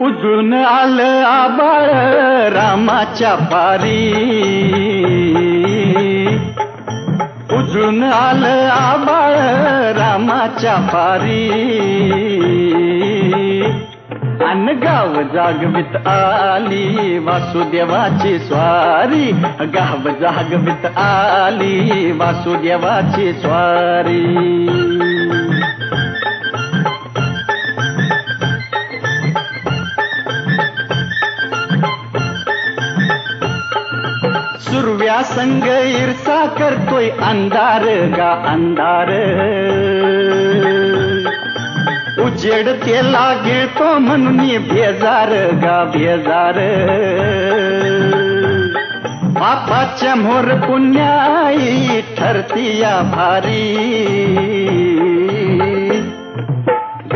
उजून आलं आबाळ रामाच्या पारी. उजून आलं आबाळ रामाच्या पारी. अन गाव जागवित आली वासुदेवाची स्वारी. गाव जागवित आली वासुदेवाची स्वारी. माया संग ईर्षा करतोय अंधार गा अंधार. उजेड तेला गिळतो म्हणून बेजार गा बेजार. पापाच्या मोर पुण्याई ठरती या भारी.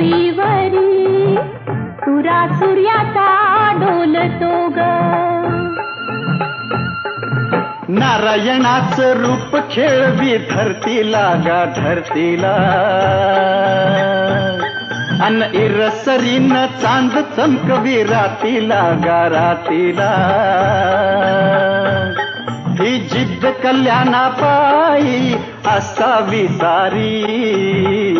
डोईवरी तुरा सूर्याचा डोलतो ग. नारायणाचं रूप खेळवी धरतीला गा धरतीला. अन इरसरीन चांद चमकवी रातीला गा रातीला. ही जिद्द कल्याणा पायी असावी सारी.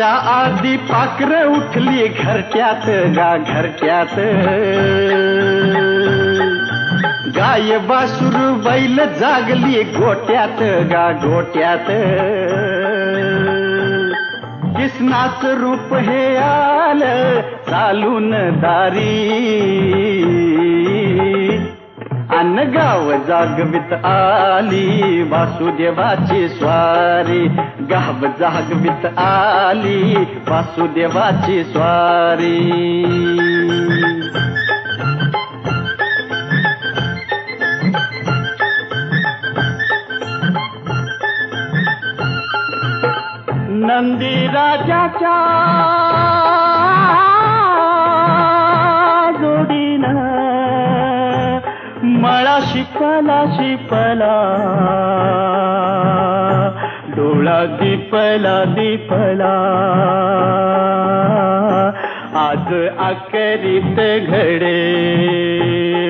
तुमच्या आधी पाकर उठली घरट्यात गा घरट्यात गाय बासुर बैल जागली गोट्यात गा गोट्यात किसनाच रूप हे आलं चालून दारी. मान गाव जागवित आली वासुदेवाची स्वारी. गाव जागवित आली वासुदेवाची स्वारी. नंदी राजाच्या जोडीनं शिपला शिपला. डोळा दिपला दिपला. आज अकरीत घडे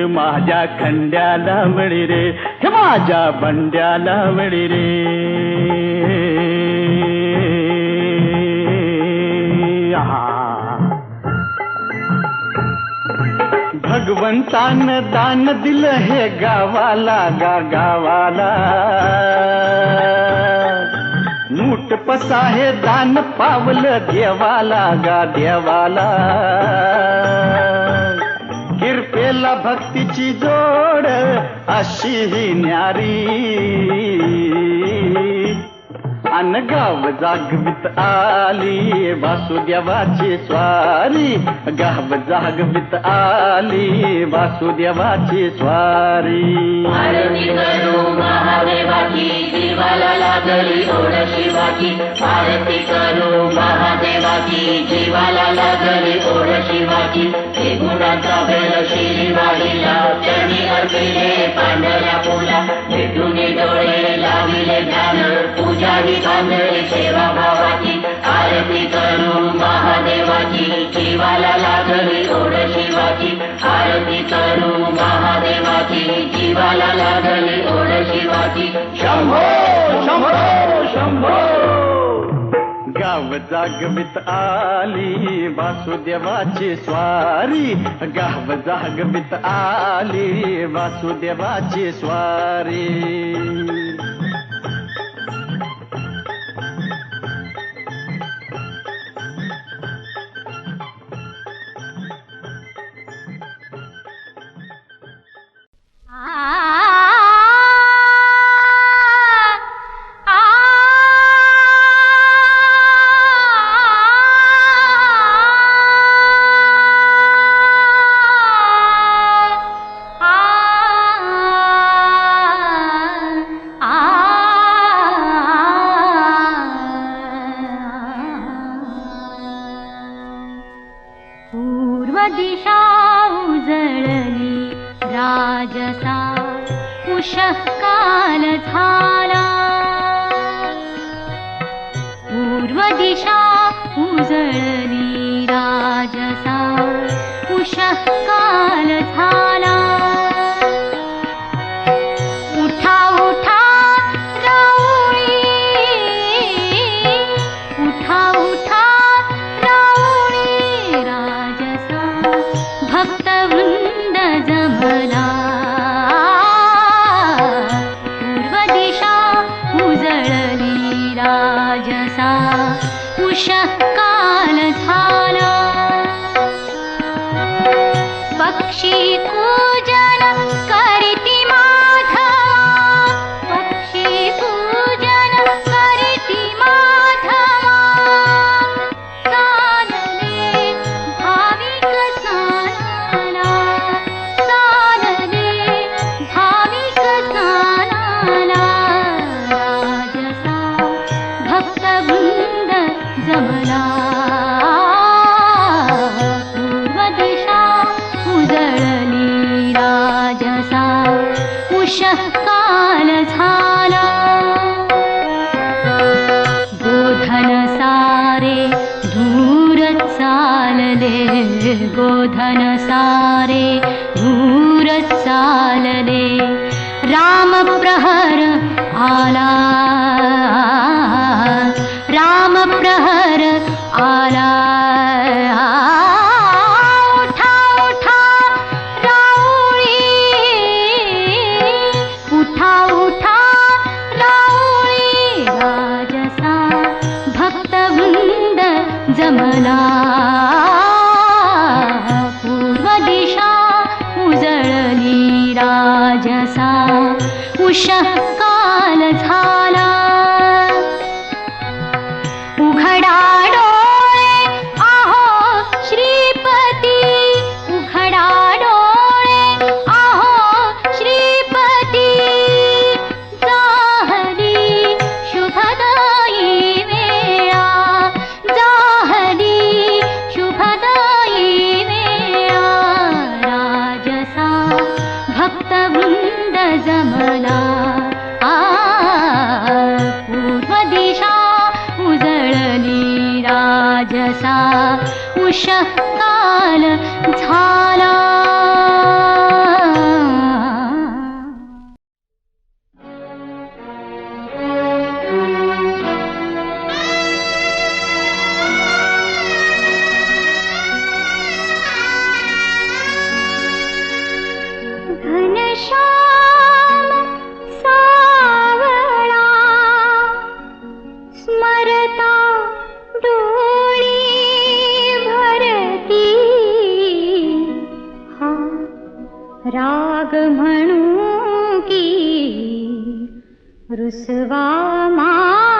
माझ्या खंड्याला मळी रे. हे माझ्या बंड्याला मळी रे. भगवंतान दान दिलं हे गावाला गा गावाला. मूठ पसा हे दान पावलं देवाला गा देवाला. किरपेला भक्तीची जोड अशी ही न्यारी. अन गाव जागवित आली वासुदेवाची स्वारी. गाव जागवित आली वासुदेवाची स्वारी. जीवाला लागली ओढ शिवाची. आरती करू महादेवाची जीवाला लागली ओढ शिवाची. हे गुणाचा बेल त्यांनी अर्पिले पांढऱ्या फुला. भेटून डोळे लाविले ध्यान द्यावी भावाची आरती करू महादेवाची जीवाला लागले ओढ शिवाची आरती करू महादेवाची जीवाला लागली ओढ शिवाची शंभो शंभो शंभो. गाव जागवित आली वासुदेवाची स्वारी. गाव जागवित आली वासुदेवाची स्वारी. 啊。कुशः काल पूर्वदिशा उजळली राजसा कुशः काल 记得。पूर्वदिशा उजनी राजसा। उषः ऋषमा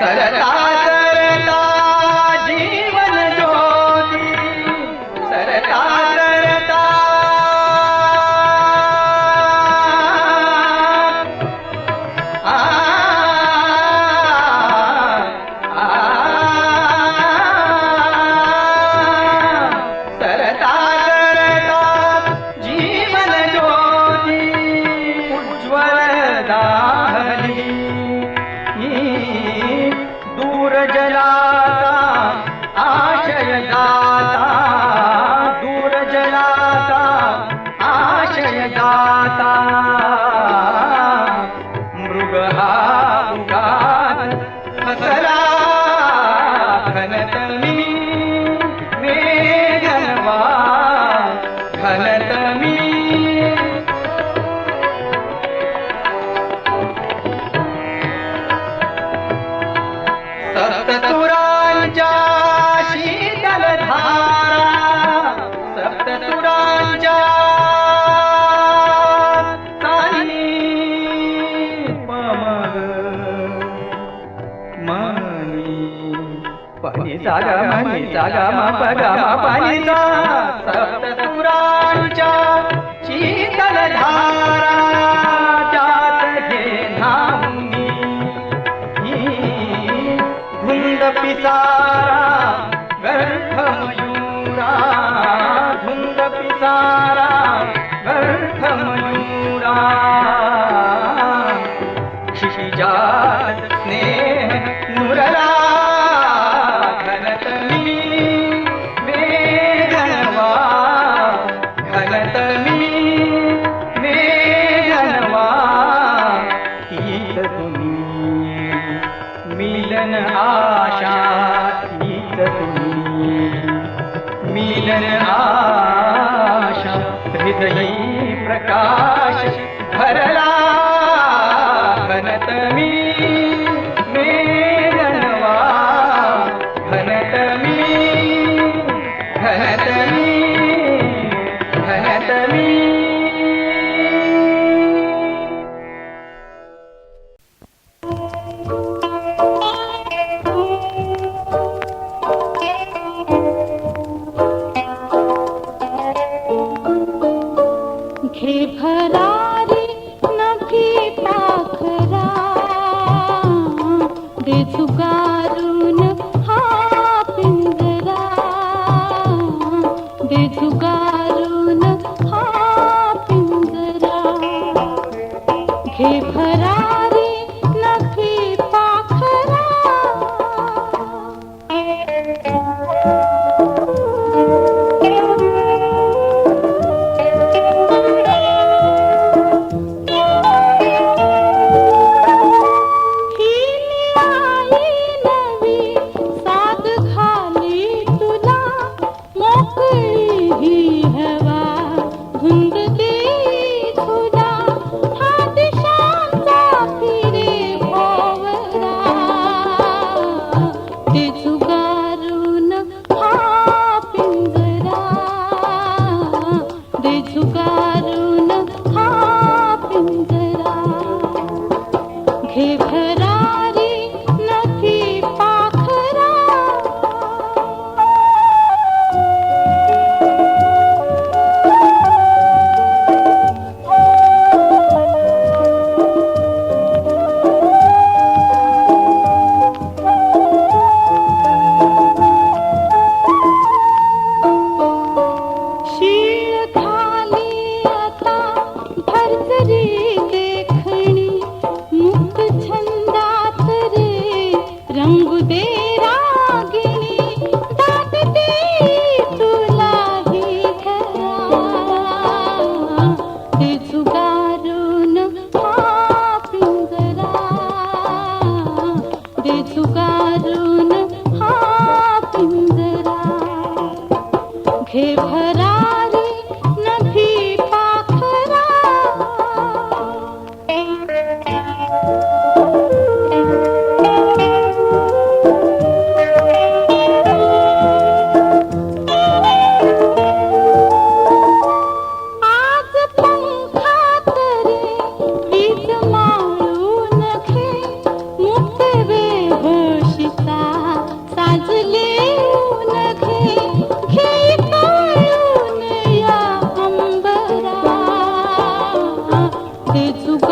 来来来，打 गा शीतल धारा त्यात घे धामुनी धुंद पिसारा गर्भ मयूरा धुंद पिसारा गर्भ मयूरा. क्षिजात स्नेह 的祖国。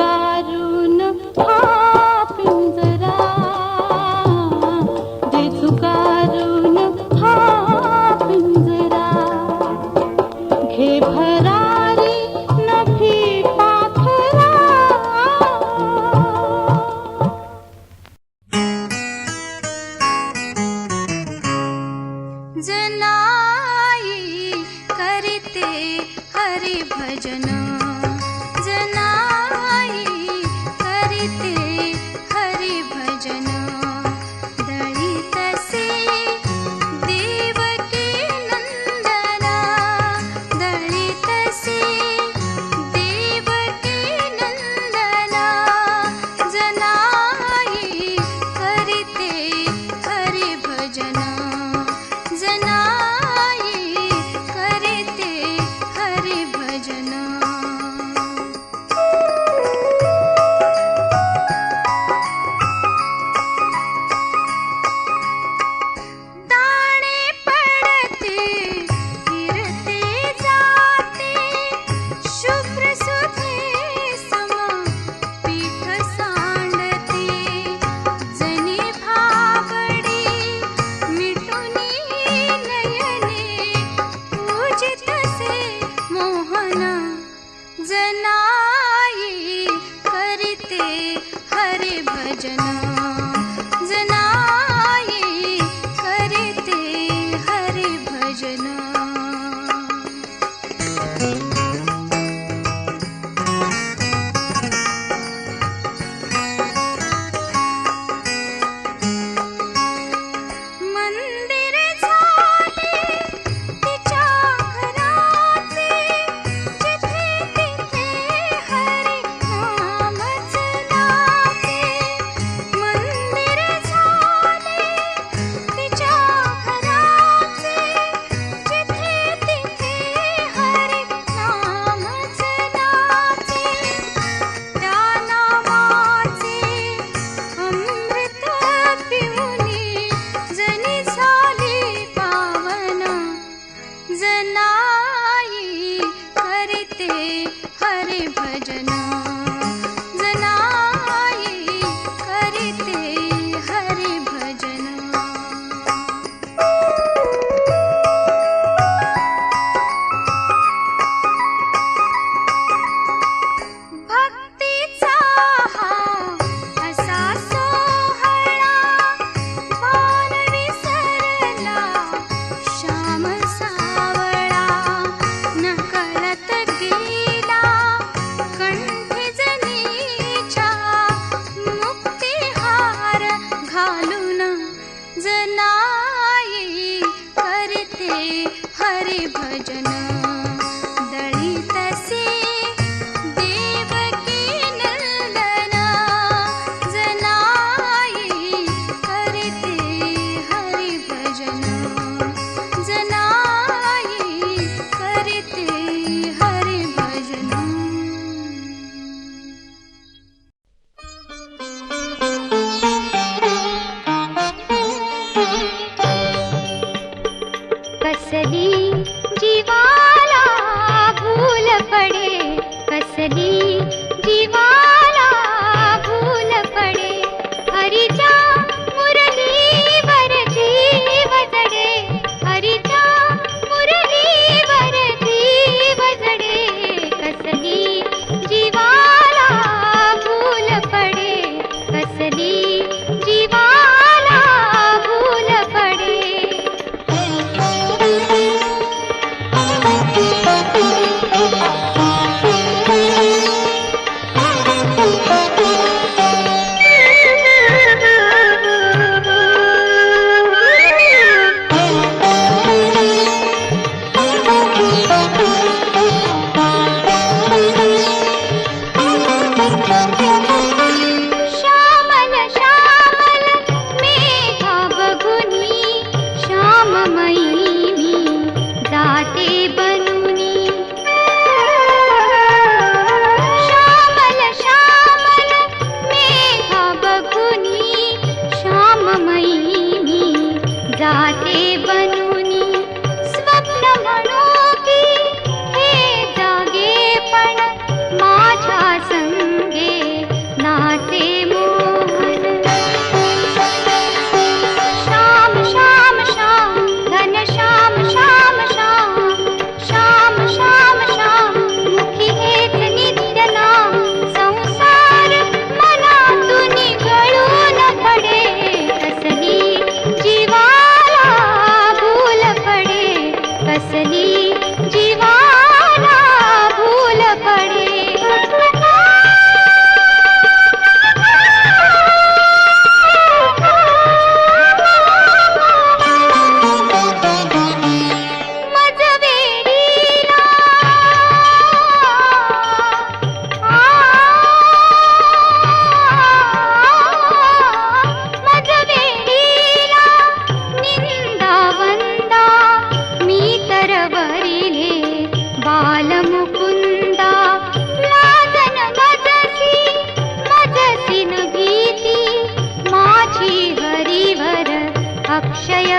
हरि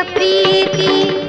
प्रीति